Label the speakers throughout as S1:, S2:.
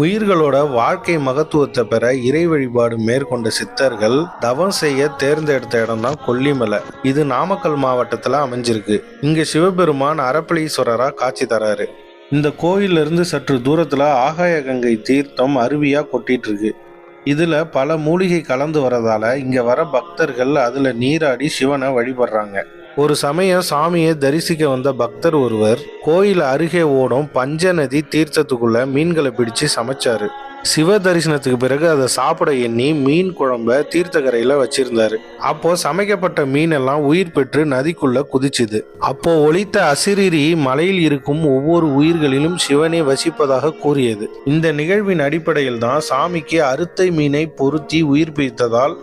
S1: உயிர்களோட வாழ்க்கை மகத்துவத்தை பெற இறை வழிபாடு மேற்கொண்ட சித்தர்கள் தவம் செய்ய தேர்ந்தெடுத்த இடம் தான் கொல்லிமலை. இது நாமக்கல் மாவட்டத்தில் அமைஞ்சிருக்கு. இங்க சிவபெருமான் அரப்பளீஸ்வரரா காட்சி தராரு. இந்த கோயிலிருந்து சற்று தூரத்துல ஆகாய கங்கை தீர்த்தம் அருவியா கொட்டிட்டு இருக்கு இதுல பல மூலிகை கலந்து வரதால இங்க வர பக்தர்கள் அதுல நீராடி சிவனை வழிபடுறாங்க. ஒரு சமயம் சாமியை தரிசிக்க வந்த பக்தர் ஒருவர் கோயில் அருகே ஓடும் பஞ்ச நதி தீர்த்தத்துக்குள்ள மீன்களை பிடிச்சு சமைச்சாரு. சிவ தரிசனத்துக்கு பிறகு அதை சாப்பிட எண்ணி மீன் குழம்ப தீர்த்தக்கரையில வச்சிருந்தாரு. அப்போ சமைக்கப்பட்ட மீன் எல்லாம் உயிர் பெற்று நதிக்குள்ள குதிச்சுது. அப்போ ஒழித்த அசிரிரி மலையில் இருக்கும் ஒவ்வொரு உயிர்களிலும் சிவனை வசிப்பதாக கூறியது. இந்த நிகழ்வின் அடிப்படையில் தான் சாமிக்கு அறுத்தை மீனை பொருத்தி உயிர்ப்பித்ததால்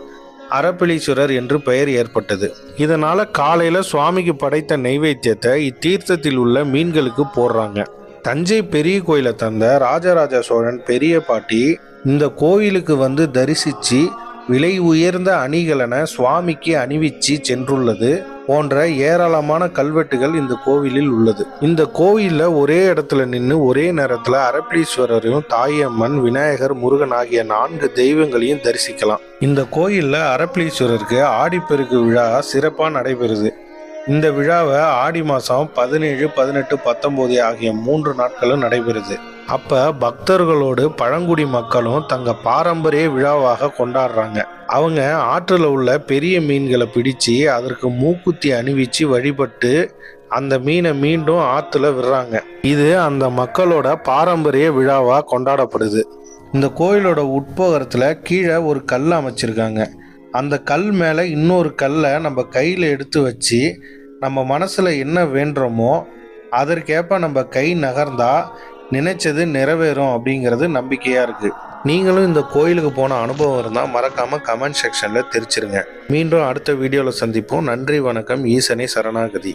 S1: அறப்பிளீஸ்வரர் என்று பெயர் ஏற்பட்டது. இதனால காலையில சுவாமிக்கு படைத்த நைவேத்தியத்தை இத்தீர்த்தத்தில் உள்ள மீன்களுக்கு போடுறாங்க. தஞ்சை பெரிய கோயிலை தந்த ராஜராஜ சோழன் பெரிய பாட்டி இந்த கோயிலுக்கு வந்து தரிசிச்சு விலை உயர்ந்த அணிகலனை சுவாமிக்கு அணிவிச்சு சென்றுள்ளது போன்ற ஏராளமான கல்வெட்டுகள் இந்த கோவிலில் உள்ளது. இந்த கோவில்ல ஒரே இடத்துல நின்று ஒரே நேரத்துல அரப்பளீஸ்வரரையும் தாயம்மன் விநாயகர் முருகன் ஆகிய நான்கு தெய்வங்களையும் தரிசிக்கலாம். இந்த கோயில்ல அரப்பளீஸ்வரருக்கு ஆடிப்பெருக்கு விழா சிறப்பாக நடைபெறுது. இந்த விழாவை ஆடி மாதம் பதினேழு பதினெட்டு பத்தொம்போது ஆகிய மூன்று நாட்களும் நடைபெறுது. அப்போ பக்தர்களோடு பழங்குடி மக்களும் தங்க பாரம்பரிய விழாவாக கொண்டாடுறாங்க. அவங்க ஆற்றில் உள்ள பெரிய மீன்களை பிடிச்சு அதற்கு மூக்குத்தி அணிவிச்சு வழிபட்டு அந்த மீனை மீண்டும் ஆற்றுல விடுறாங்க. இது அந்த மக்களோட பாரம்பரிய விழாவாக கொண்டாடப்படுது. இந்த கோயிலோட உட்போகரத்தில் கீழே ஒரு கல் அமைச்சிருக்காங்க. அந்த கல் மேலே இன்னொரு கல்லை நம்ம கையில் எடுத்து வச்சு நம்ம மனசில் என்ன வேண்டுறோமோ அதற்கேற்ப நம்ம கை நகர்ந்தா நினைச்சது நிறைவேறும் அப்படிங்கிறது நம்பிக்கையாக இருக்குது நீங்களும் இந்த கோயிலுக்கு போன அனுபவம் இருந்தால் மறக்காமல் கமெண்ட் செக்ஷனில் தெரிச்சிருங்க. மீண்டும் அடுத்த வீடியோவில் சந்திப்போம். நன்றி வணக்கம். ஈசனை சரணாகதி.